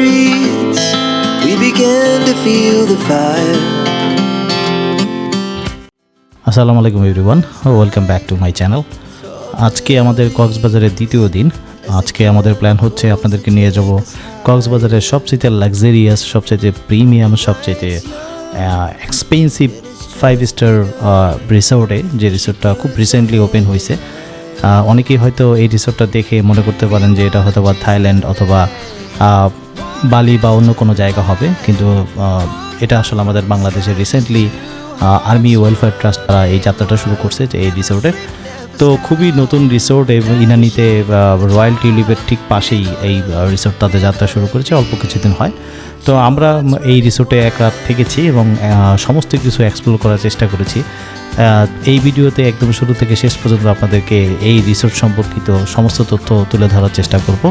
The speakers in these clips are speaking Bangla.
streets, we began to feel the fire. আসসালামু আলাইকুম everyone welcome back to my channel আজকে আমাদের কক্সবাজারের দ্বিতীয় দিন। আজকে আমাদের প্ল্যান হচ্ছে আপনাদেরকে নিয়ে যাব কক্সবাজারের সবচেয়ে লাক্সারিয়াস সবচেয়ে প্রিমিয়াম সবচেয়ে এক্সপেন্সিভ ফাইভ স্টার রিসোর্টে যে রিসোর্টটা খুব রিসেন্টলি ওপেন হয়েছে। অনেকেই হয়তো এই রিসোর্টটা দেখে মনে করতে পারেন যে এটা হয়তো বা থাইল্যান্ড অথবা বালি বা অন্য কোনো জায়গা হবে, কিন্তু এটা আসলে আমাদের বাংলাদেশে রিসেন্টলি আর্মি ওয়েলফেয়ার ট্রাস্ট তারা এই যাত্রাটা শুরু করছে যে এই রিসোর্টের তো খুবই নতুন রিসোর্ট এবং ইনানিতে রয়্যাল টিউলিপের ঠিক পাশেই এই রিসোর্ট তাদের যাত্রা শুরু করেছে, অল্প কিছুদিন হয়। তো আমরা এই রিসোর্টে এক রাত থেকেছি এবং সমস্ত কিছু এক্সপ্লোর করার চেষ্টা করেছি। এই ভিডিওতে একদম শুরু থেকে শেষ পর্যন্ত আপনাদেরকে এই রিসোর্ট সম্পর্কিত সমস্ত তথ্য তুলে ধরার চেষ্টা করব।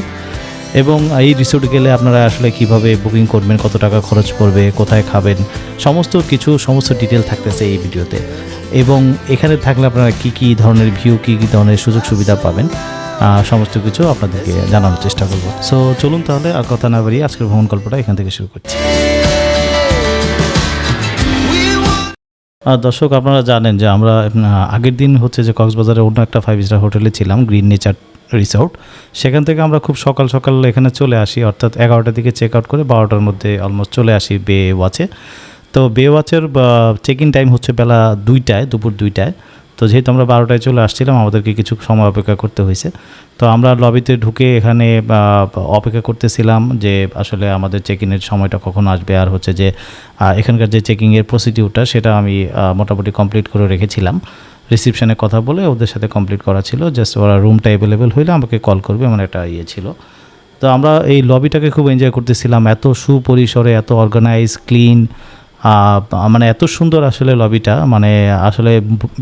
এবং এই রিসোর্ট গেলে আপনারা আসলে কীভাবে বুকিং করবেন, কত টাকা খরচ পড়বে, কোথায় খাবেন, সমস্ত কিছু, সমস্ত ডিটেল থাকতেছে এই ভিডিওতে। এবং এখানে থাকলে আপনারা কি কি ধরনের ভিউ কি কি ধরনের সুযোগ সুবিধা পাবেন সমস্ত কিছু আপনাদেরকে জানানোর চেষ্টা করব। সো চলুন তাহলে আর কথা না বাড়িয়ে আজকের ভ্রমণ গল্পটা এখান থেকে শুরু করছি। দর্শক, আপনারা জানেন যে আমরা আগের দিন হচ্ছে যে কক্সবাজারে অন্য একটা ফাইভ স্টার হোটেলে ছিলাম গ্রিন নেচার রিসোর্ট সেখান থেকে আমরা খুব সকাল সকাল এখানে চলে আসি, অর্থাৎ এগারোটার দিকে চেক আউট করে বারোটার মধ্যে অলমোস্ট চলে আসি বে ওয়াচে তো বে ওয়াচের চেক ইন টাইম হচ্ছে বেলা দুইটায়, দুপুর দুইটায়। তো যেহেতু আমরা বারোটায় চলে আসছিলাম, আমাদেরকে কিছু সময় অপেক্ষা করতে হয়েছে। তো আমরা লবিতে ঢুকে এখানে অপেক্ষা করতেছিলাম যে আসলে আমাদের চেক ইনের সময়টা কখন আসবে, আর হচ্ছে যে এখানকার যে চেকিংয়ের প্রসিডিউরটা সেটা আমি মোটামুটি কমপ্লিট করে রেখেছিলাম। রিসিপশনে কথা বলে ওদের সাথে কমপ্লিট করা ছিল জাস্ট ওরা রুমটা অ্যাভেলেবেল হইলে আমাকে কল করবে, এমন একটা ইয়ে ছিল। তো আমরা এই লবিটাকে খুব এনজয় করতেছিলাম, এত সুপরিসরে, এত অর্গানাইজ ক্লিন মানে এত সুন্দর আসলে লবিটা মানে আসলে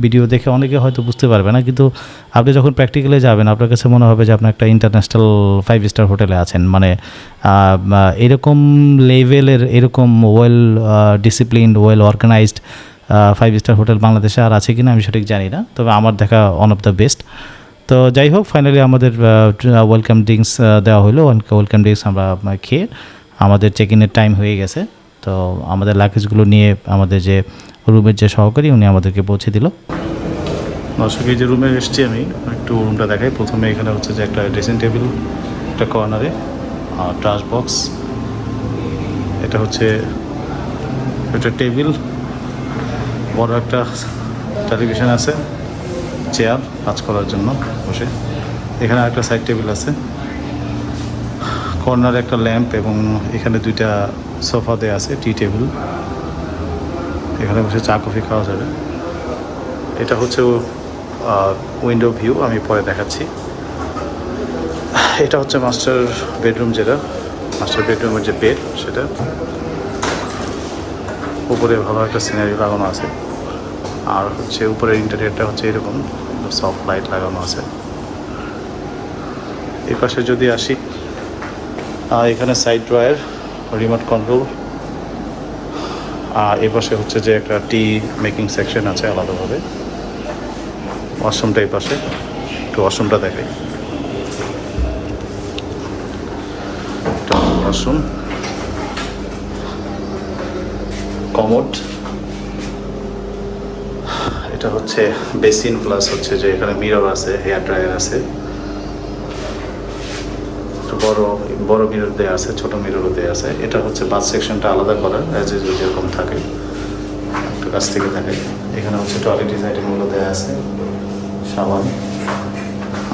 ভিডিও দেখে অনেকে হয়তো বুঝতে পারবে না, কিন্তু আপনি যখন প্র্যাকটিক্যালে যাবেন, আপনার কাছে মনে হবে যে আপনি একটা ইন্টারন্যাশনাল ফাইভ স্টার হোটেলে আছেন মানে এরকম লেভেলের এরকম well disciplined well organised five star hotel বাংলাদেশে আর আছে কিনা আমি সঠিক জানি না, তবে আমার দেখা ওয়ান অফ দ্য বেস্ট তো যাই হোক ফাইনালি আমাদের ওয়েলকাম ড্রিঙ্কস দেওয়া হলো। ওয়েলকাম ড্রিঙ্কস আমরা খেয়ে আমাদের চেক ইনের টাইম হয়ে গেছে। তো আমাদের লাগেজগুলো নিয়ে আমাদের যে রুমের যে সহকারী, উনি আমাদেরকে পৌঁছে দিল। দর্শক, এই যে রুমে এসেছি আমি, একটু রুমটা দেখাই। প্রথমে এখানে হচ্ছে যে একটা ড্রেসিং টেবিল একটা কর্নারে আর ট্রাশ বক্স এটা হচ্ছে একটা টেবিল বড় একটা টেলিভিশন আছে চেয়ার কাজ করার জন্য বসে। এখানে একটা সাইড টেবিল আছে। কর্নারে একটা ল্যাম্প এবং এখানে দুইটা সোফা দেওয়া আছে টি টেবিল এখানে বসে চা কফি খাওয়া যাবে। এটা হচ্ছে উইন্ডো ভিউ আমি পরে দেখাচ্ছি। এটা হচ্ছে মাস্টার বেডরুম যেটা। মাস্টার বেডরুমের যে বেড সেটা। উপরে ভালো একটা সিনারি লাগানো আছে। আর হচ্ছে উপরের ইন্টারিয়ারটা হচ্ছে এরকম সফট লাইট লাগানো আছে। এই পাশে যদি আসি এখানে সাইড ড্রয়ার রিমোট কন্ট্রোল আর এই পাশে হচ্ছে যে একটা টি মেকিং সেকশন আছে আলাদাভাবে। ওয়াশরুমটা এই পাশে, একটু ওয়াশরুমটা দেখাই। ওয়াশরুম কমোড এটা হচ্ছে বেসিন প্লাস হচ্ছে যে এখানে মিরর আছে হেয়ার ড্রায়ার আছে। বড় বড় মিরর দেওয়া আছে ছোট মিররও দেওয়া আছে। এটা হচ্ছে বাস সেকশনটা আলাদা করার অ্যাজ ইউজুয়াল যেরকম থাকে। একটু কাছ থেকে থাকে এখানে হচ্ছে টয়লেটিস আইটেমগুলো দেওয়া আছে সাবান।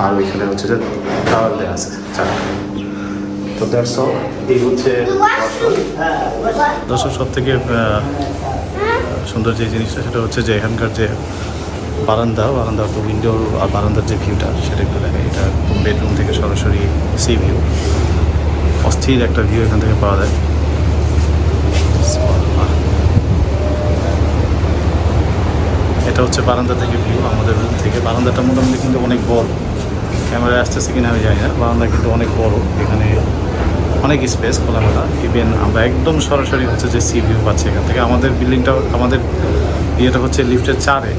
আর ওইখানে হচ্ছে যে টাওয়াল দেওয়া আছে চারটা তো দ্যাটস অল এই হচ্ছে দর্শক সব থেকে সুন্দর যে জিনিসটা, সেটা হচ্ছে যে এখানকার যে বারান্দা বারান্দার উইন্ডো আর বারান্দার যে ভিউটা সেটা একটু দেখে। এটা বেডরুম থেকে সরাসরি সি ভিউ অস্থির একটা ভিউ এখান থেকে পাওয়া যায়। এটা হচ্ছে বারান্দা থেকে ভিউ আমাদের রুম থেকে। বারান্দাটা মোটামুটি কিন্তু অনেক বড়। ক্যামেরায় আসতেছে কিনা আমি জানি না। বারান্দা কিন্তু অনেক বড়। এখানে অনেক স্পেস খোলামেলা। ইভেন আমরা একদম সরাসরি হচ্ছে যে সি ভিউ পাচ্ছি এখান থেকে। আমাদের বিল্ডিংটা আমাদের ইয়েটা হচ্ছে লিফটের চারে।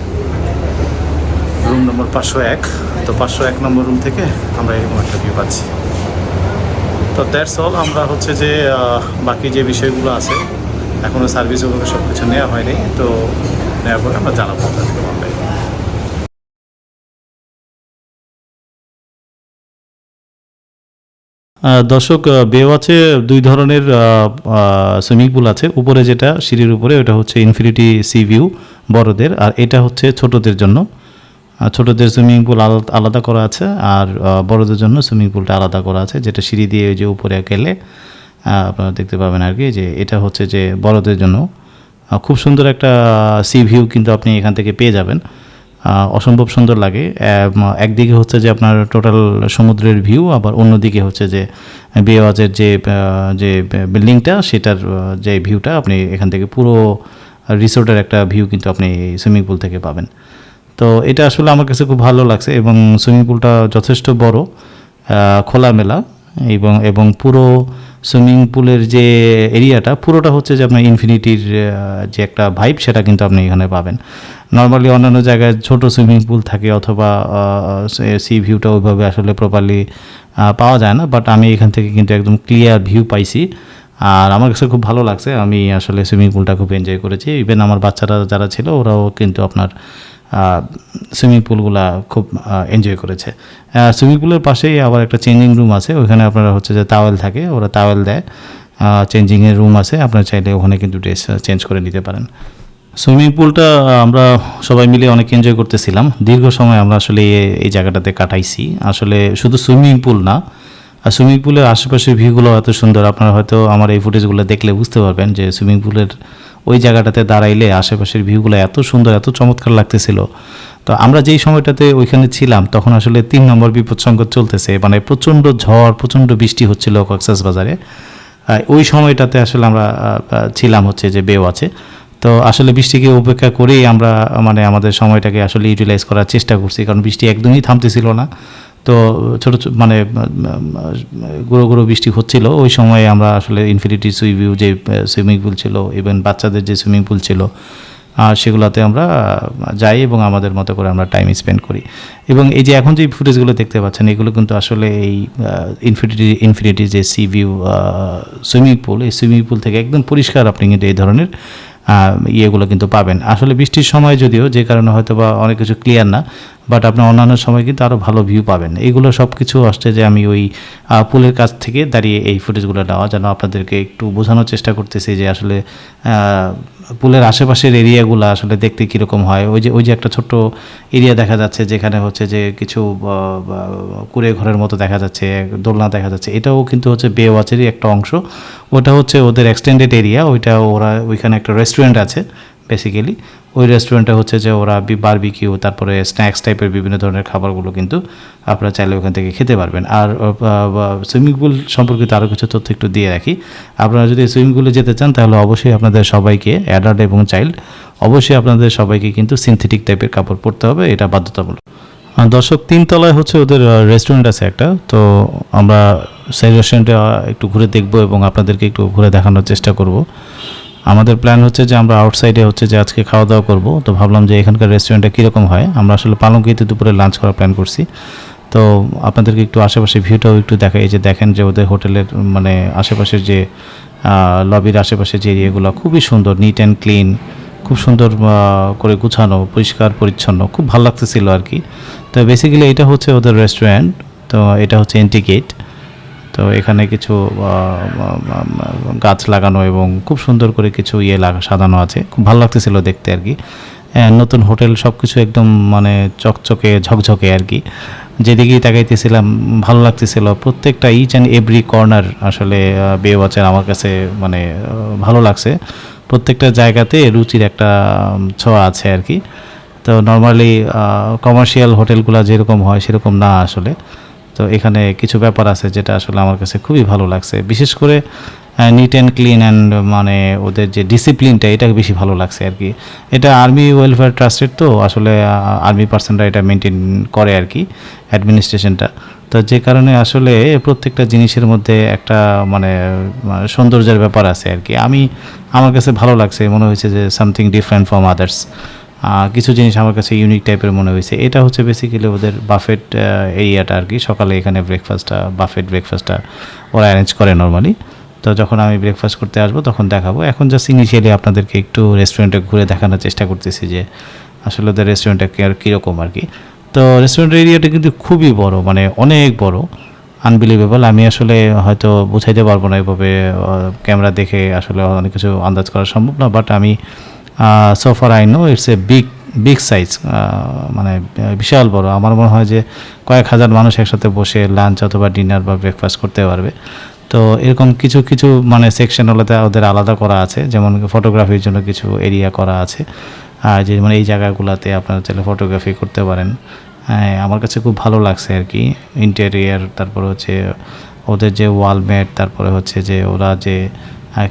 রুম নম্বর পাঁচশো এক। তো পাঁচশো এক নম্বর রুম থেকে আমরা এরকম একটা ভিউ পাচ্ছি। তো দ্যাটস অল আমরা হচ্ছে যে বাকি যে বিষয়গুলো আছে এখনও সার্ভিস ওগুলো সব কিছু নেওয়া হয়নি। তো নেওয়ার পরে আমরা জানাব দর্শক বেওয়াচে দুই ধরনের সুইমিং পুল আছে। উপরে যেটা, সিঁড়ির উপরে, ওটা হচ্ছে ইনফিনিটি সি ভিউ বড়দের, আর এটা হচ্ছে ছোটদের জন্য। ছোটদের সুইমিং পুল আলাদা করা আছে, আর বড়দের জন্য সুইমিং পুলটা আলাদা করা আছে, যেটা সিঁড়ি দিয়ে যে উপরে গেলে আপনারা দেখতে পাবেন আর কি, যে এটা হচ্ছে যে বড়দের জন্য। খুব সুন্দর একটা সি ভিউ কিন্তু আপনি এখান থেকে পেয়ে যাবেন। অসম্ভব সুন্দর লাগে। একদিকে হচ্ছে যে আপনার টোটাল সমুদ্রের ভিউ আবার অন্যদিকে হচ্ছে যে বেওয়াজের যে যে বিল্ডিংটা সেটার যে ভিউটা আপনি এখান থেকে পুরো রিসোর্টের একটা ভিউ কিন্তু আপনি সুইমিং পুল থেকে পাবেন। তো এটা আসলে আমার কাছে খুব ভালো লাগছে এবং সুইমিং পুলটা যথেষ্ট বড় খোলামেলা এবং এবং পুরো সুইমিং পুলের যে এরিয়াটা, পুরোটা হচ্ছে যে আপনার ইনফিনিটির যে একটা ভাইব সেটা কিন্তু আপনি এখানে পাবেন। নর্মালি অন্যান্য জায়গায় ছোট সুইমিং পুল থাকে অথবা সি ভিউটা ওইভাবে আসলে প্রপারলি পাওয়া যায় না বাট আমি এখান থেকে কিন্তু একদম ক্লিয়ার ভিউ পাইছি। আর আমার কাছে খুব ভালো লাগছে, আমি আসলে সুইমিং পুলটা খুব এনজয় করেছি। ইভেন আমার বাচ্চারা যারা ছিল, ওরাও কিন্তু আপনার সুইমিং পুলগুলা খুব এনজয় করেছে। সুইমিং পুলের পাশেই আবার একটা চেঞ্জিং রুম আছে, ওইখানে আপনারা হচ্ছে যে তাওয়েল থাকে, ওরা তাওয়েল দেয়। চেঞ্জিংয়ের রুম আছে, আপনারা চাইলে ওখানে কিন্তু ড্রেস চেঞ্জ করে নিতে পারেন। সুইমিং পুলটা আমরা সবাই মিলে অনেক এনজয় করতেছিলাম। দীর্ঘ সময় আমরা আসলে এই জায়গাটাতে কাটাইছি। আসলে শুধু সুইমিং পুল না, আর সুইমিং পুলের আশেপাশের ভিউগুলো এত সুন্দর, আপনারা হয়তো আমার এই ফুটেজগুলো দেখলে বুঝতে পারবেন যে সুইমিং পুলের ওই জায়গাটাতে দাঁড়াইলে আশেপাশের ভিউগুলো এত সুন্দর, এত চমৎকার লাগতেছিল। তো আমরা যেই সময়টাতে ওইখানে ছিলাম, তখন আসলে তিন নম্বর বিপদ সংকট চলতেছে। মানে প্রচণ্ড ঝড়, প্রচণ্ড বৃষ্টি হচ্ছিল কক্সাস বাজারে। ওই সময়টাতে আসলে আমরা ছিলাম হচ্ছে যে বেও আছে। তো আসলে বৃষ্টিকে উপেক্ষা করেই আমরা মানে আমাদের সময়টাকে আসলে ইউটিলাইজ করার চেষ্টা করছি। কারণ বৃষ্টি একদমই থামতেছিল না। তো ছোটো মানে গুঁড়ো গুঁড়ো বৃষ্টি হচ্ছিল। ওই সময়ে আমরা আসলে ইনফিনিটি সুইভিউ যে সুইমিং পুল ছিল ইভেন বাচ্চাদের যে সুইমিং পুল ছিল সেগুলোতে আমরা যাই এবং আমাদের মতো করে আমরা টাইম স্পেন্ড করি। এবং এই যে এখন যে ফুটেজগুলো দেখতে পাচ্ছেন, এগুলো কিন্তু আসলে এই ইনফিনিটি ইনফিনিটি যে সি ভিউ সুইমিং পুল এই সুইমিং পুল থেকে একদম পরিষ্কার আপনি কিন্তু এই ধরনের ইয়েগুলো কিন্তু পাবেন। আসলে বৃষ্টির সময় যদিও, যে কারণে হয়তো বা অনেক কিছু ক্লিয়ার না বাট আপনি অন্যান্য সময় কিন্তু আরও ভালো ভিউ পাবেন। এগুলো সব কিছু আসছে যে আমি ওই পুলের কাছ থেকে দাঁড়িয়ে এই ফুটেজগুলো নেওয়া, যেন আপনাদেরকে একটু বোঝানোর চেষ্টা করতেছি যে আসলে পুলের আশেপাশের এরিয়াগুলো আসলে দেখতে কীরকম হয়। ওই যে ওই যে একটা ছোট্ট এরিয়া দেখা যাচ্ছে, যেখানে হচ্ছে যে কিছু কুড়ে ঘরের মতো দেখা যাচ্ছে দোলনা দেখা যাচ্ছে। এটাও কিন্তু হচ্ছে বে ওয়াচেরই একটা অংশ। ওটা হচ্ছে ওদের এক্সটেন্ডেড এরিয়া ওইটা ওরা, ওইখানে একটা রেস্টুরেন্ট আছে। বেসিক্যালি ওই রেস্টুরেন্টে হচ্ছে যে ওরা বারবিকিউ তারপরে স্ন্যাক্স টাইপের বিভিন্ন ধরনের খাবারগুলো কিন্তু আপনারা চাইলে ওখান থেকে খেতে পারবেন। আর সুইমিং পুল সম্পর্কিত আরও কিছু তথ্য একটু দিয়ে রাখি। আপনারা যদি সুইমিং পুলে যেতে চান, তাহলে অবশ্যই আপনাদের সবাইকে অ্যাডাল্ট এবং চাইল্ড অবশ্যই আপনাদের সবাইকে কিন্তু সিনথেটিক টাইপের কাপড় পরতে হবে, এটা বাধ্যতামূলক। দর্শক, তিনতলায় হচ্ছে ওদের রেস্টুরেন্ট আছে একটা। তো আমরা সেই রেস্টুরেন্টে একটু ঘুরে দেখব এবং আপনাদেরকে একটু ঘুরে দেখানোর চেষ্টা করব। আমাদের প্ল্যান হচ্ছে যে আমরা আউটসাইডে হচ্ছে যে আজকে খাওয়া দাওয়া করব। তো ভাবলাম যে এখানকার রেস্টুরেন্টটা কীরকম হয়? আমরা আসলে পালঙ্কিতে দুপুরে লাঞ্চ করার প্ল্যান করছি। তো আপনাদেরকে একটু আশেপাশে ভিউটাও একটু দেখাই এই যে দেখেন যে ওদের হোটেলের মানে আশেপাশের যে লবির আশেপাশে যে এরিয়াগুলো খুবই সুন্দর নিট অ্যান্ড ক্লিন খুব সুন্দর করে গুছানো, পরিষ্কার, পরিচ্ছন্ন, খুব ভালো লাগতেছিল আর কি। তো বেসিক্যালি এটা হচ্ছে ওদের রেস্টুরেন্ট তো এটা হচ্ছে এন্টিগেট তো এখানে কিছু গাছ লাগানো এবং খুব সুন্দর করে কিছু ইয়ে লাগা, সাজানো আছে। খুব ভালো লাগতেছিল দেখতে আর কি। নতুন হোটেল সব কিছু একদম মানে চকচকে, ঝকঝকে আর কি। যেদিকেই তাকাইতেছিলাম, ভালো লাগতেছিল। প্রত্যেকটা ইচ অ্যান্ড এভরি কর্নার আসলে বে ওয়াচের আমার কাছে মানে ভালো লাগছে। প্রত্যেকটা জায়গাতে রুচির একটা ছোঁয়া আছে আর কি। তো নর্মালি কমার্শিয়াল হোটেলগুলো যেরকম হয়, সেরকম না আসলে। তো এখানে কিছু ব্যাপার আছে যেটা আসলে আমার কাছে খুবই ভালো লাগছে। বিশেষ করে নিট অ্যান্ড ক্লিন অ্যান্ড মানে ওদের যে ডিসিপ্লিনটা এটা বেশি ভালো লাগছে আর কি। এটা আর্মি ওয়েলফেয়ার ট্রাস্টের তো, আসলে আর্মি পার্সনরা এটা মেনটেন করে আর কি অ্যাডমিনিস্ট্রেশনটা তো যে কারণে আসলে প্রত্যেকটা জিনিসের মধ্যে একটা মানে সৌন্দর্যের ব্যাপার আছে আর কি। আমি, আমার কাছে ভালো লাগছে, মনে হয়েছে যে সামথিং ডিফারেন্ট ফ্রম আদার্স কিছু জিনিস আমার কাছে ইউনিক টাইপের মনে হয়েছে। এটা হচ্ছে বেসিক্যালি ওদের বাফেট এরিয়াটা আর কি সকালে এখানে ব্রেকফাস্টটা বাফেট ব্রেকফাস্টটা ওরা অ্যারেঞ্জ করে নর্মালি তো যখন আমি ব্রেকফাস্ট করতে আসব, তখন দেখাবো। এখন জাস্ট ইনিশিয়ালি আপনাদেরকে একটু রেস্টুরেন্টে ঘুরে দেখানোর চেষ্টা করতেছি যে আসলে ওদের রেস্টুরেন্টটা কীরকম আর কি তো রেস্টুরেন্টের এরিয়াটা কিন্তু খুবই বড় মানে অনেক বড়। আনবিলিভেবল আমি আসলে হয়তো বুঝাইতে পারব না এভাবে ক্যামেরা দেখে আসলে অনেক কিছু আন্দাজ করা সম্ভব না বাট আমি সোফার I know it's a big big size মানে বিশাল বড়। আমার মনে হয় যে কয়েক হাজার মানুষ একসাথে বসে লাঞ্চ অথবা ডিনার বা ব্রেকফাস্ট করতে পারবে। তো এরকম কিছু কিছু মানে সেকশন ওলাতে ওদের আলাদা করা আছে। যেমন ফটোগ্রাফির জন্য কিছু এরিয়া করা আছে। আর যে মানে এই জায়গাগুলোতে আপনারা চাইলে ফটোগ্রাফি করতে পারেন। হ্যাঁ আমার কাছে খুব ভালো লাগছে আর কি। ইন্টেরিয়ার তারপরে হচ্ছে ওদের যে ওয়ালমেট তারপরে হচ্ছে যে ওরা যে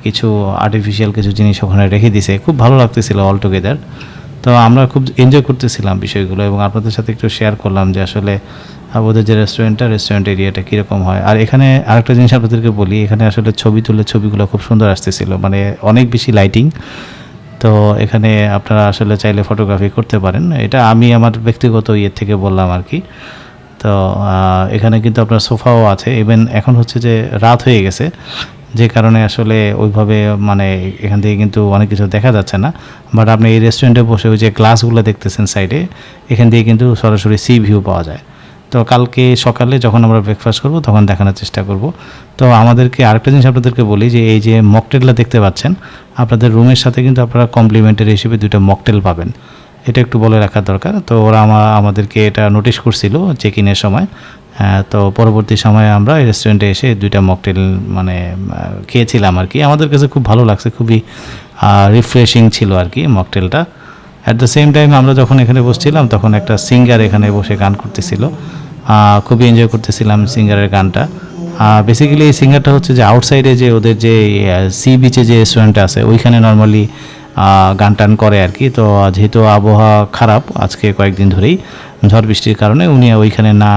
কিছু আর্টিফিশিয়াল কিছু জিনিস ওখানে রেখে দিছে। খুব ভালো লাগতেছিল অল টুগেদার তো আমরা খুব এনজয় করতেছিলাম বিষয়গুলো এবং আপনাদের সাথে একটু শেয়ার করলাম যে আসলে আহ, ওদের যে রেস্টুরেন্টটা রেস্টুরেন্ট এরিয়াটা কীরকম হয়। আর এখানে আরেকটা জিনিস আপনাদেরকে বলি এখানে আসলে ছবি তুলে ছবিগুলো খুব সুন্দর আসতেছিল। মানে অনেক বেশি লাইটিং তো এখানে আপনারা আসলে চাইলে ফটোগ্রাফি করতে পারেন। এটা আমি আমার ব্যক্তিগত ইয়ে থেকে বললাম আর কি। তো এখানে কিন্তু আপনার সোফাও আছে। ইভেন এখন হচ্ছে যে রাত হয়ে গেছে। যে কারণে আসলে ওইভাবে মানে এখান থেকে কিন্তু অনেক কিছু দেখা যাচ্ছে না। বাট আপনি এই রেস্টুরেন্টে বসে ওই যে গ্লাসগুলো দেখতেছেন সাইডে এখান থেকে কিন্তু সরাসরি সি ভিউ পাওয়া যায়। তো কালকে সকালে যখন আমরা ব্রেকফাস্ট করব, তখন দেখানোর চেষ্টা করব। তো আমাদেরকে আরেকটা জিনিস আপনাদেরকে বলি যে, এই যে মকটেলটা দেখতে পাচ্ছেন, আপনাদের রুমের সাথে কিন্তু আপনারা কমপ্লিমেন্টারি হিসেবে দুটো মকটেল পাবেন। এটা একটু বলে রাখা দরকার। তো ওরা আমাদেরকে এটা নোটিশ করছিল চেক ইনের সময়। তো পরবর্তী সময়ে আমরা এই রেস্টুরেন্টে এসে দুইটা মকটেল মানে খেয়েছিলাম আর কি। আমাদের কাছে খুব ভালো লাগছে, খুবই রিফ্রেশিং ছিল আর কি মকটেলটা অ্যাট দ্য সেম টাইম আমরা যখন এখানে বসছিলাম, তখন একটা সিঙ্গার এখানে বসে গান করতেছিল। খুবই এনজয় করতেছিলাম সিঙ্গারের গানটা। বেসিক্যালি এই সিঙ্গারটা হচ্ছে যে আউটসাইডে যে ওদের যে সি বিচে যে রেস্টুরেন্ট আছে, ওইখানে নর্মালি গান টান করে আর কি। তো যেহেতু আবহাওয়া খারাপ, আজকে কয়েকদিন ধরেই ঝড় বৃষ্টির কারণে উনি ওইখানে না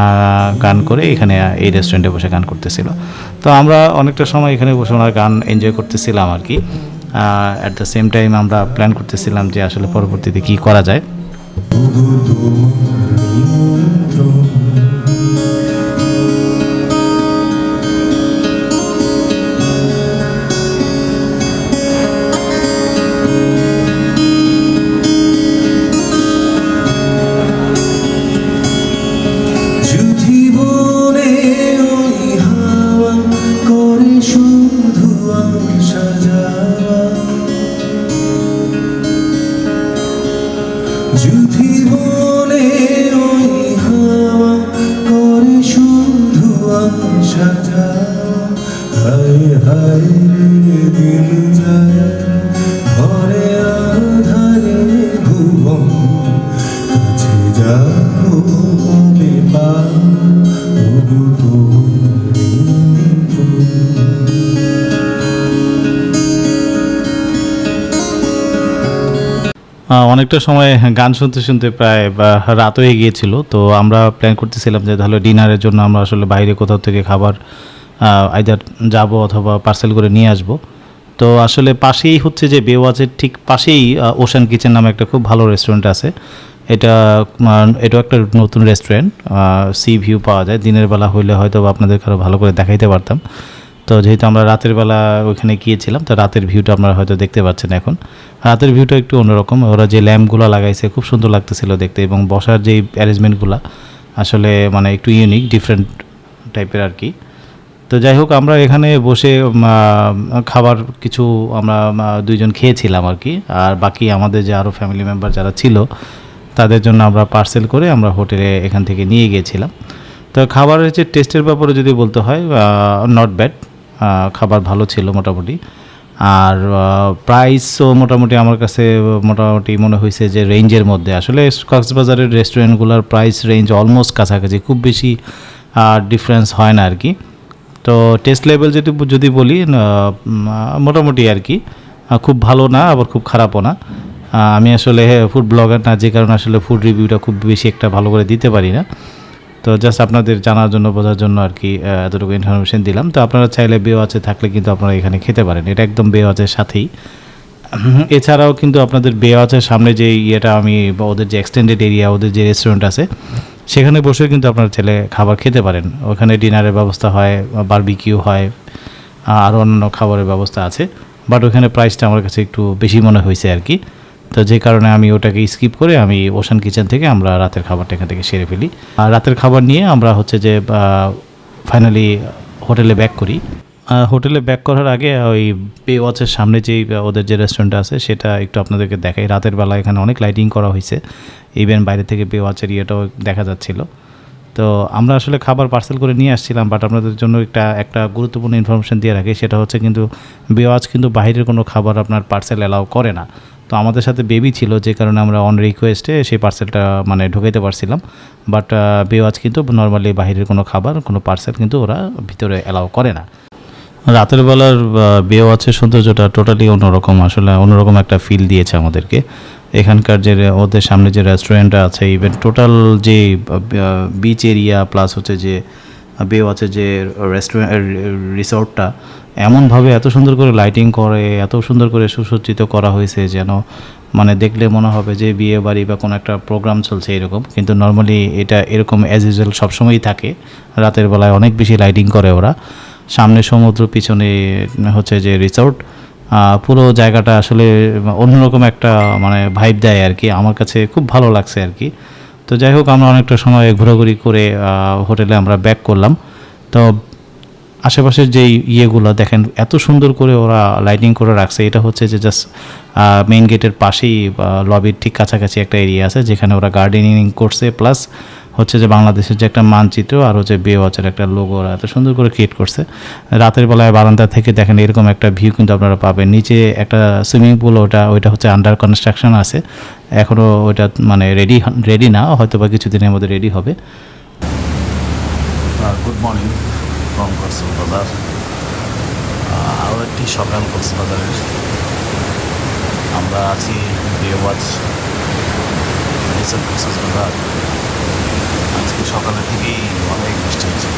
গান করে এখানে এই রেস্টুরেন্টে বসে গান করতেছিল। তো আমরা অনেকটা সময় এখানে বসে ওনার গান এনজয় করতেছিলাম আর কি। অ্যাট দ্য সেম টাইম আমরা প্ল্যান করতেছিলাম যে আসলে পরবর্তীতে কী করা যায়। অনেকটা সময় গান শুনতে শুনতে প্রায় রাত হয়ে গিয়েছিল, তো আমরা প্ল্যান করতেছিলাম যে তাহলে ডিনারের জন্য আমরা আসলে বাইরে কোথাও থেকে খাবার আইদার যাব অথবা পার্সেল করে নিয়ে আসব। তো আসলে পাশেই হচ্ছে যে বেওয়াজের ঠিক পাশেই ওশান কিচেন নামে একটা খুব ভালো রেস্টুরেন্ট আছে। এটা এটাও একটা নতুন রেস্টুরেন্ট সি ভিউ পাওয়া যায়। দিনের বেলা হইলে হয়তো বা আপনাদেরকে আরও ভালো করে দেখাইতে পারতাম। তো যেহেতু আমরা রাতের বেলা ওইখানে গিয়েছিলাম, তো রাতের ভিউটা আপনারা হয়তো দেখতে পাচ্ছেন এখন। রাতের ভিউটা একটু অন্যরকম। ওরা যে ল্যাম্পগুলো লাগাইছে, খুব সুন্দর লাগতেছিল দেখতে এবং বসার যেই অ্যারেঞ্জমেন্টগুলো আসলে মানে একটু ইউনিক ডিফারেন্ট টাইপের আর কি। তো যাই হোক, আমরা এখানে বসে খাবার কিছু আমরা দুইজন খেয়েছিলাম আর কি। আর বাকি আমাদের যে আরও ফ্যামিলি মেম্বার যারা ছিল, তাদের জন্য আমরা পার্সেল করে আমরা হোটেলে এখান থেকে নিয়ে গিয়েছিলাম। তো খাবারের হচ্ছে টেস্টের ব্যাপারে যদি বলতে হয় নট ব্যাড খাবার ভালো ছিল মোটামুটি। আর প্রাইসও মোটামুটি আমার কাছে মোটামুটি মনে হয়েছে যে রেঞ্জের মধ্যে। আসলে কক্সবাজারের রেস্টুরেন্টগুলোর প্রাইস রেঞ্জ অলমোস্ট কাছাকাছি, খুব বেশি ডিফারেন্স হয় না আর কি তো টেস্ট লেভেল যদি যদি বলি মোটামুটি আর কি খুব ভালো না, আবার খুব খারাপও না। আমি আসলে ফুড ব্লগার না, যে কারণে আসলে ফুড রিভিউটা খুব বেশি একটা ভালো করে দিতে পারি না। তো জাস্ট আপনাদের জানার জন্য, বোঝার জন্য আর কি এতটুকু ইনফরমেশন দিলাম। তো আপনারা চাইলে বেও আছে থাকলে কিন্তু আপনারা এখানে খেতে পারেন। এটা একদম বেও আছে সাথেই। এছাড়াও কিন্তু আপনাদের বেওয়াচের সামনে যে ইয়েটা আমি, ওদের যে এক্সটেন্ডেড এরিয়া ওদের যে রেস্টুরেন্ট আছে, সেখানে বসে কিন্তু আপনারা ছেলে খাবার খেতে পারেন। ওখানে ডিনারের ব্যবস্থা হয় বারবিকিউ হয় আরও অন্যান্য খাবারের ব্যবস্থা আছে। বাট ওখানে প্রাইসটা আমার কাছে একটু বেশি মনে হয়েছে আর কি। তো যে কারণে আমি ওটাকে স্কিপ করে আমি ওশান কিচেন থেকে আমরা রাতের খাবারটা এখান থেকে সেরে ফেলি। আর রাতের খাবার নিয়ে আমরা হচ্ছে যে ফাইনালি হোটেলে ব্যাক করি। হোটেলে ব্যাক করার আগে ওই পে ওয়াচের সামনে যেই ওদের যে রেস্টুরেন্টটা আছে সেটা একটু আপনাদেরকে দেখাই। রাতের বেলা এখানে অনেক লাইটিং করা হয়েছে। ইভেন বাইরে থেকে পে ওয়াচের ইয়েটাও দেখা যাচ্ছিল। তো আমরা আসলে খাবার পার্সেল করে নিয়ে আসছিলাম বাট আপনাদের জন্য একটা একটা গুরুত্বপূর্ণ ইনফরমেশন দিয়ে রাখি। সেটা হচ্ছে কিন্তু বেওয়াজ কিন্তু বাইরের কোনো খাবার আপনার পার্সেল অ্যালাউ করে না। তো আমাদের সাথে বেবি ছিল, যে কারণে আমরা অন রিকোয়েস্টে সেই পার্সেলটা মানে ঢুকাইতে পারছিলাম। বাট বেওয়াজ কিন্তু নর্মালি বাইরের কোনো খাবার, কোনো পার্সেল কিন্তু ওরা ভিতরে অ্যালাউ করে না। রাতের বেলার বেও আছে সৌন্দর্যটা টোটালি অন্যরকম, আসলে অন্যরকম একটা ফিল দিয়েছে আমাদেরকে। এখানকার যে ওদের সামনে যে রেস্টুরেন্টটা আছে ইভেন টোটাল যে বিচ এরিয়া প্লাস হচ্ছে যে বেও আছে যে রেস্টুরেন্ট রিসর্টটা এমনভাবে এত সুন্দর করে লাইটিং করে, এত সুন্দর করে সুসজ্জিত করা হয়েছে যেন মানে দেখলে মনে হবে যে বিয়ে বাড়ি বা কোনো একটা প্রোগ্রাম চলছে এরকম। কিন্তু নর্মালি এটা এরকম অ্যাজ ইউজুয়াল সবসময়ই থাকে। রাতের বেলায় অনেক বেশি লাইটিং করে ওরা। সামনে সমুদ্র, পিছনে হচ্ছে যে রিসোর্ট পুরো জায়গাটা আসলে অন্যরকম একটা মানে ভাইব দেয় আর কি। আমার কাছে খুব ভালো লাগছে আর কি। তো যাই হোক, আমরা অনেকটা সময় ঘোরাঘুরি করে হোটেলে আমরা ব্যাক করলাম। তো আশেপাশের যেই ইয়েগুলো, দেখেন এত সুন্দর করে ওরা লাইটিং করে রাখছে, এটা হচ্ছে যে জাস্ট মেইন গেটের পাশেই লবির ঠিক কাছাকাছি একটা এরিয়া আছে, যেখানে ওরা গার্ডেনিং করছে প্লাস হচ্ছে যে বাংলাদেশের যে একটা মানচিত্র আর হচ্ছে বে ওয়াচের একটা লোগো ওরা এত সুন্দর করে ক্রিয়েট করছে। রাতের বেলায় বারান্দা থেকে দেখেন এরকম একটা ভিউ কিন্তু আপনারা পাবেন। নিচে একটা সুইমিং পুল ওটা, ওইটা হচ্ছে আন্ডার কনস্ট্রাকশন আছে। এখনও ওইটা মানে রেডি রেডি না হয়তো বা কিছুদিনের মধ্যে রেডি হবে। গুড মর্নিং ফ্রম কক্সবাজার আরও একটি সকাল কক্সবাজারের আমরা আছি বিয়েওয়াজ রিসোর্ট আজকে সকালের থেকেই অনেক বৃষ্টি হচ্ছে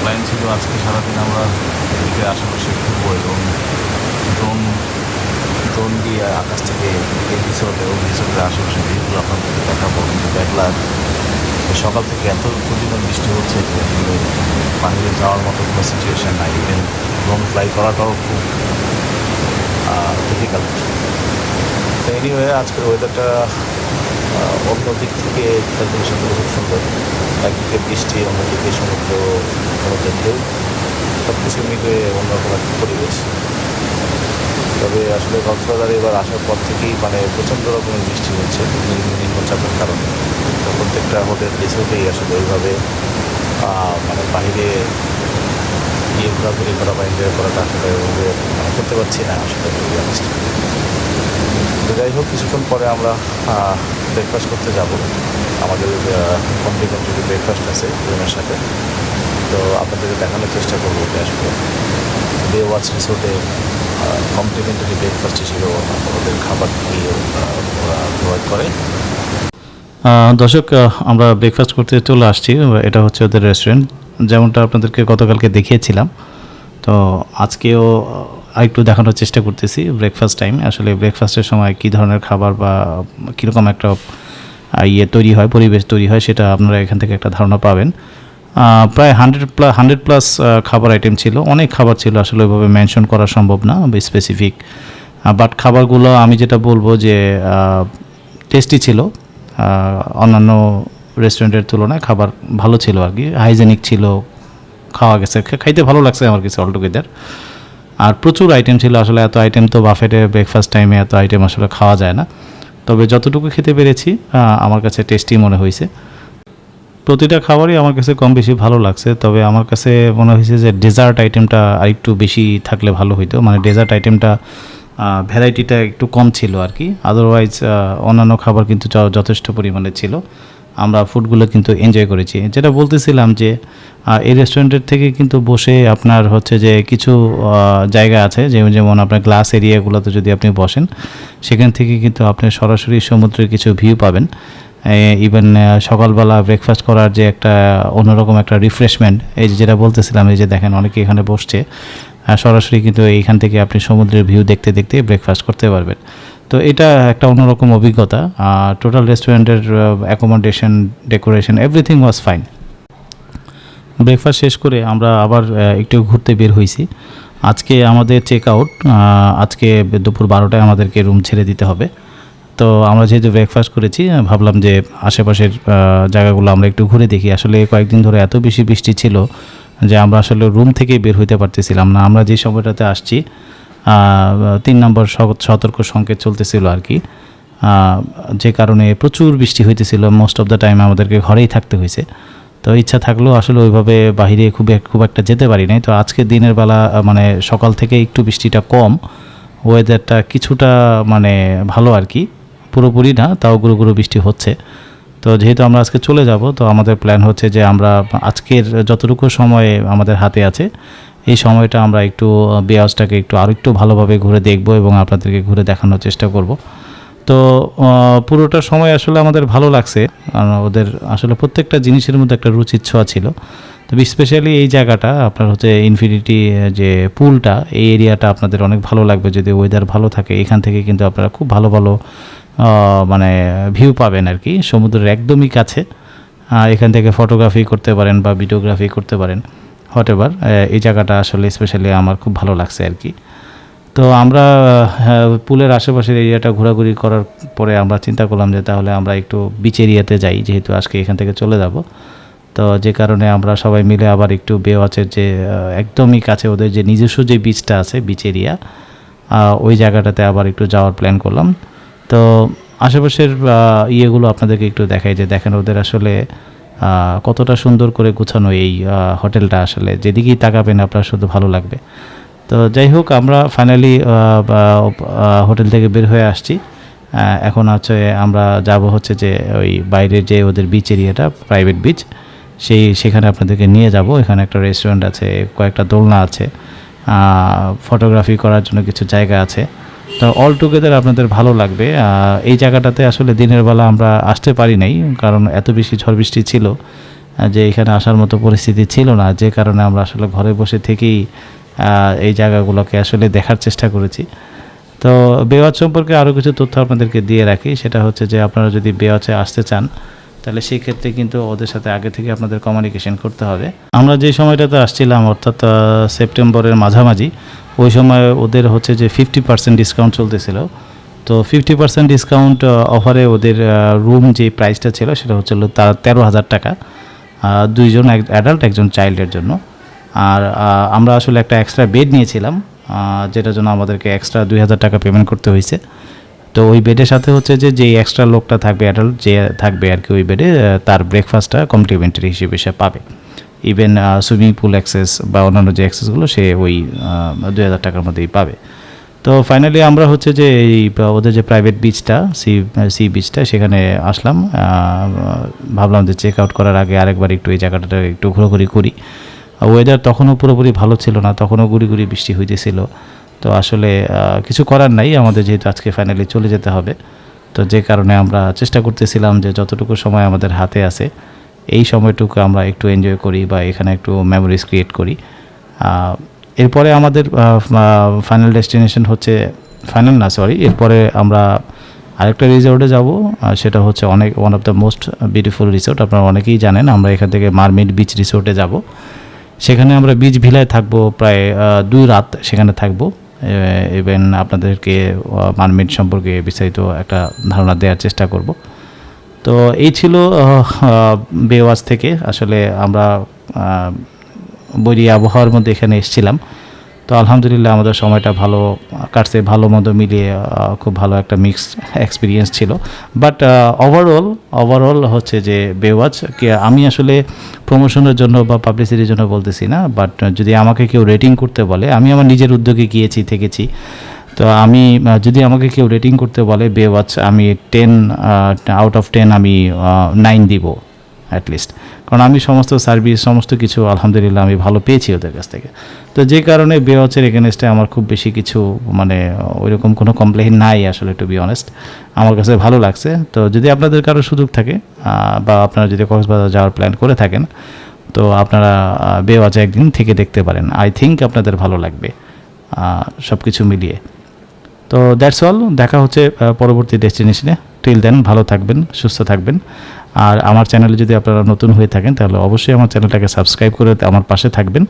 প্ল্যান ছিল আজকে সারাদিন আমরা এদিকে আশেপাশে ঘুরবো এবং ড্রোন ড্রোন দিয়ে আকাশ থেকে এই রিসোর্ট এবং রিসোর্টের আশেপাশে ভিউগুলো আপনাদেরকে দেখাবো। কিন্তু দেখলাম। সকাল থেকে এত পরিমাণ বৃষ্টি হচ্ছে যে আসলে বাইরে যাওয়ার মতো কোনো সিচুয়েশান নাই। ইভেন ড্রোন ফ্লাই করাটাও খুব ডিফিকাল্ট তো এনিওয়ে আজকের ওয়েদারটা অন্য দিক থেকে ক্যালকুলেশনগুলো খুব সুন্দর। একদিকে বৃষ্টি, অন্যদিকে সমুদ্র, সমুদ্রের ঢেউ। সব কিছু মিলে অন্যরকম একটা পরিবেশ। তবে আসলে কক্সবাজারে এবার আসার পর থেকেই মানে প্রচণ্ড রকমের বৃষ্টি হচ্ছে। নিম্ন- নিম্নচাপের কারণে। প্রত্যেকটা হোটেল রিসোর্টেই আসলে ওইভাবে মানে বাইরে গিয়ে ঘোরাঘুরি করা বা এনজয় করাটা আসলে ওইভাবে মানে করতে পারছি না আসলে। তো যাই হোক কিছুক্ষণ পরে আমরা ব্রেকফাস্ট করতে যাব। আমাদের কমপ্লিমেন্টারি ব্রেকফাস্ট আছে রুমের সাথে। তো আপনাদেরকে দেখানোর চেষ্টা করব যে আসলে বে ওয়াচ রিসোর্টে কমপ্লিমেন্টারি ব্রেকফাস্ট হিসেবে ওদের খাবার আহ, ওরা প্রোভাইড করে। দর্শক আমরা ব্রেকফাস্ট করতে চলে আসছি, এটা হচ্ছে ওদের রেস্টুরেন্ট যেমনটা আপনাদেরকে গতকালকে দেখিয়েছিলাম। তো আজকেও আরেকটু দেখানোর চেষ্টা করতেছি ব্রেকফাস্ট টাইম আসলে ব্রেকফাস্টের সময় কী ধরনের খাবার বা কীরকম একটা ইয়ে তৈরি হয়, পরিবেশ তৈরি হয়, সেটা আপনারা এখান থেকে একটা ধারণা পাবেন। প্রায় হান্ড্রেড প্লাস হান্ড্রেড প্লাস খাবার আইটেম ছিল। অনেক খাবার ছিল, আসলে ওইভাবে মেনশন করা সম্ভব না স্পেসিফিক বাট খাবারগুলো আমি যেটা বলব যে টেস্টি ছিল। অন্যান্য রেস্টুরেন্টের তুলনায় খাবার ভালো ছিল আর কি। হাইজেনিক ছিল, খাওয়া গেছে খাইতে ভালো লাগছে আমার কাছে অলটুগেদার আর প্রচুর আইটেম ছিল, আসলে এত আইটেম তো বাফেটে ব্রেকফাস্ট টাইমে এত আইটেম আসলে খাওয়া যায় না। তবে যতটুকু খেতে পেরেছি আমার কাছে টেস্টি মনে হয়েছে। প্রতিটা খাবারই আমার কাছে কম বেশি ভালো লাগছে, তবে আমার কাছে মনে হয়েছে যে ডেজার্ট আইটেমটা আরেকটু বেশি থাকলে ভালো হইতো। মানে ডেজার্ট আইটেমটা ভ্যারাইটিটা একটু কম ছিল আর কি। আদারওয়াইজ অন্যান্য খাবার কিন্তু যথেষ্ট পরিমাণে ছিল। আমরা ফুডগুলো কিন্তু এনজয় করেছি। যেটা বলতেছিলাম যে এই রেস্টুরেন্টের থেকে কিন্তু বসে আপনার হচ্ছে যে কিছু জায়গা আছে। যেমন যেমন আপনার গ্লাস এরিয়াগুলোতে যদি আপনি বসেন, সেখান থেকে কিন্তু আপনি সরাসরি সমুদ্রের কিছু ভিউ পাবেন। ইভেন সকালবেলা ব্রেকফাস্ট করার যে একটা অন্যরকম একটা রিফ্রেশমেন্ট এই যেটা বলতেছিলাম, এই যে দেখেন অনেকে এখানে বসছে। সরাসরি কিন্তু এইখান থেকে আপনি সমুদ্রের ভিউ দেখতে দেখতে ব্রেকফাস্ট করতে পারবেন। তো এটা একটা অন্যরকম অভিজ্ঞতা। আর টোটাল রেস্টুরেন্টের accommodation decoration everything was fine breakfast শেষ করে আমরা আবার একটু ঘুরতে বের হয়েছি আজকে আমাদের চেক আউট আজকে দুপুর বারোটায় আমাদেরকে রুম ছেড়ে দিতে হবে। তো আমরা যেহেতু ব্রেকফাস্ট করেছি, ভাবলাম যে আশেপাশের জায়গাগুলো আমরা একটু ঘুরে দেখি। আসলে কয়েকদিন ধরে এত বেশি বৃষ্টি ছিল যে আমরা আসলে রুম থেকে বের হইতে পারতেছিলাম না। আমরা যে সময়টাতে আসছি তিন নম্বর সতর্ক সংকেত চলতেছিল আর কি। যে কারণে প্রচুর বৃষ্টি হইতেছিল। মোস্ট অফ দ্য টাইম আমাদেরকে ঘরেই থাকতে হয়েছে তো ইচ্ছা থাকলেও আসলে ওইভাবে বাইরে খুব খুব একটা যেতে পারি নাই। তো আজকে দিনের বেলা মানে সকাল থেকে একটু বৃষ্টিটা কম। ওয়েদারটা কিছুটা মানে ভালো আর কি। পুরোপুরি না, তাও গুঁড়ো গুঁড়ো বৃষ্টি হচ্ছে। তো যেহেতু আমরা আজকে চলে যাব, তো আমাদের প্ল্যান হচ্ছে যে আমরা আজকের যতটুকু সময় আমাদের হাতে আছে, এই সময়টা আমরা একটু বেয়াজটাকে একটু আরও একটু ভালোভাবে ঘুরে দেখব এবং আপনাদেরকে ঘুরে দেখানোর চেষ্টা করব। তো পুরোটা সময় আসলে আমাদের ভালো লাগছে ওদের আসলে প্রত্যেকটা জিনিসের মধ্যে একটা রুচির ছোঁয়া ছিল। তবে স্পেশালি এই জায়গাটা, আপনার হচ্ছে ইনফিনিটি যে পুলটা এই এরিয়াটা আপনাদের অনেক ভালো লাগবে যদি ওয়েদার ভালো থাকে। এখান থেকে কিন্তু আপনারা খুব ভালো ভালো মানে ভিউ পাবেন আর কি। সমুদ্রের একদমই কাছে। এখান থেকে ফটোগ্রাফি করতে পারেন বা ভিডিওগ্রাফি করতে পারেন। হোয়াট এভার এই জায়গাটা আসলে স্পেশালি আমার খুব ভালো লাগছে আর কি। তো আমরা পুলের আশেপাশের এরিয়াটা ঘোরাঘুরি করার পরে আমরা চিন্তা করলাম যে তাহলে আমরা একটু বিচ এরিয়াতে যাই, যেহেতু আজকে এখান থেকে চলে যাব। তো যে কারণে আমরা সবাই মিলে আবার একটু বেওয়াচের যে একদমই কাছে ওদের যে নিজস্ব যে বিচটা আছে বিচ এরিয়া ওই জায়গাটাতে আবার একটু যাওয়ার প্ল্যান করলাম। তো আশেপাশের ইয়েগুলো আপনাদেরকে একটু দেখাই যে দেখেন ওদের আসলে কতটা সুন্দর করে গুছানো এই হোটেলটা আসলে। যেদিকেই তাকাবেন আপনার শুধু ভালো লাগবে। তো যাই হোক, আমরা ফাইনালি হোটেল থেকে বের হয়ে আসছি। এখন হচ্ছে আমরা যাব হচ্ছে যে ওই বাইরের যে ওদের বিচ এরিয়াটা প্রাইভেট বিচ সেই, সেখানে আপনাদেরকে নিয়ে যাব। এখানে একটা রেস্টুরেন্ট আছে, কয়েকটা দোলনা আছে। ফটোগ্রাফি করার জন্য কিছু জায়গা আছে। তো অল টুগেদার আপনাদের ভালো লাগবে। এই জায়গাটাতে আসলে দিনের বেলা আমরা আসতে পারি নাই, কারণ এত বেশি ঝড় বৃষ্টি ছিল যে এখানে আসার মতো পরিস্থিতি ছিল না, যে কারণে আমরা আসলে ঘরে বসে থেকেই এই জায়গাগুলোকে আসলে দেখার চেষ্টা করেছি। তো বেওয়াচ সম্পর্কে আরও কিছু তথ্য আপনাদেরকে দিয়ে রাখি, সেটা হচ্ছে যে আপনারা যদি বেওয়াচে আসতে চান তাহলে সেই ক্ষেত্রে কিন্তু ওদের সাথে আগে থেকে আপনাদের কমিউনিকেশন করতে হবে। আমরা যে সময়টাতে আসছিলাম, অর্থাৎ সেপ্টেম্বরের মাঝামাঝি, ওই সময় ওদের হচ্ছে যে ফিফটি পার্সেন্ট ডিসকাউন্ট চলতেছিল। তো ফিফটি পার্সেন্ট ডিসকাউন্ট অফারে ওদের রুম যে প্রাইসটা ছিল সেটা হচ্ছিল তার তেরো হাজার টাকা। দুইজন এক অ্যাডাল্ট একজন চাইল্ডের জন্য। আর আমরা আসলে একটা এক্সট্রা বেড নিয়েছিলাম যেটার জন্য আমাদেরকে এক্সট্রা দুই হাজার টাকা পেমেন্ট করতে হয়েছে। তো ওই বেডের সাথে হচ্ছে যে যে এক্সট্রা লোকটা থাকবে অ্যাডাল্ট যে থাকবে আর কি ওই বেডে তার ব্রেকফাস্টটা কমপ্লিমেন্টারি হিসেবে সে পাবে। ইভেন সুইমিং পুল অ্যাক্সেস বা অন্যান্য যে অ্যাক্সেসগুলো সে ওই দু হাজার টাকার মধ্যেই পাবে। তো ফাইনালি আমরা হচ্ছে যে, এই, ওদের যে প্রাইভেট বিচটা সি সি বিচটা সেখানে আসলাম। ভাবলাম যে চেক আউট করার আগে আরেকবার একটু এই জায়গাটা একটু ঘোরাঘুরি করি। ওয়েদার তখনও পুরোপুরি ভালো ছিল না, তখনও গুড়ি গুড়ি বৃষ্টি হইতেছিল। তো আসলে কিছু করার নাই। আমাদের যেহেতু আজকে ফাইনালি চলে যেতে হবে। তো যে কারণে আমরা চেষ্টা করতেছিলাম যে যতটুকু সময় আমাদের হাতে আছে, এই সময়টুকু আমরা একটু এনজয় করি বা এখানে একটু মেমোরিজ ক্রিয়েট করি। এরপরে আমাদের ফাইনাল ডেস্টিনেশন হচ্ছে ফাইনাল না সরি এরপরে আমরা আরেকটা রিসোর্টে যাব। সেটা হচ্ছে অনেক one of the most beautiful resort আপনারা অনেকেই জানেন। আমরা এখান থেকে মারমেড বিচ রিসোর্টে যাব। সেখানে আমরা বিচ ভিলায় থাকব প্রায় দুই রাত সেখানে থাকব। ইভেন আপনাদেরকে মানমিট সম্পর্কে বিস্তারিত একটা ধারণা দেওয়ার চেষ্টা করব। তো এই ছিল বেওয়াজ থেকে। আসলে আমরা বৈরী আবহাওয়ার মধ্যে এখানে এসেছিলাম। তো আলহামদুলিল্লাহ আমাদের সময়টা ভালো, কাটছে, ভালো মন্দ মিলিয়ে খুব ভালো একটা মিক্সড এক্সপিরিয়েন্স ছিল। বাট ওভারঅল ওভারঅল হচ্ছে যে বেওয়াজ আমি আসলে প্রমোশনের জন্য বা পাবলিসিটির জন্য বলতেছি না বাট যদি আমাকে কেউ রেটিং করতে বলে, আমি আমার নিজের উদ্যোগে গিয়েছি, থেকেছি। তো আমি যদি আমাকে কেউ রেটিং করতে বলে বেওয়াচ আমি টেন আউট অফ টেন আমি নাইন দিব। অ্যাটলিস্ট কারণ আমি সমস্ত সার্ভিস সমস্ত কিছু, আলহামদুলিল্লাহ, আমি ভালো পেয়েছি ওদের কাছ থেকে। তো যে কারণে বেওয়াচের এগেনস্টে আমার খুব বেশি কিছু মানে ওইরকম কোনো কমপ্লেন নাই আসলে টু বি অনেস্ট আমার কাছে ভালো লাগছে। তো যদি আপনাদের কারও সুযোগ থাকে বা আপনারা যদি কক্সবাজার যাওয়ার প্ল্যান করে থাকেন, তো আপনারা বেওয়াজে একদিন থেকে দেখতে পারেন। আই থিঙ্ক আপনাদের ভালো লাগবে সব কিছু মিলিয়ে। তো দ্যাটস অল দেখা হচ্ছে পরবর্তী ডেস্টিনেশনে টিল দেন ভালো থাকবেন, সুস্থ থাকবেন। আর আমার চ্যানেলে যদি আপনারা নতুন হয়ে থাকেন, তাহলে অবশ্যই আমার চ্যানেলটাকে সাবস্ক্রাইব করে আমার পাশে থাকবেন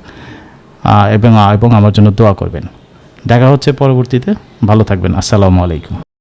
এবং এবং আমার জন্য দোয়া করবেন। দেখা হচ্ছে পরবর্তীতে। ভালো থাকবেন। আসসালামু আলাইকুম।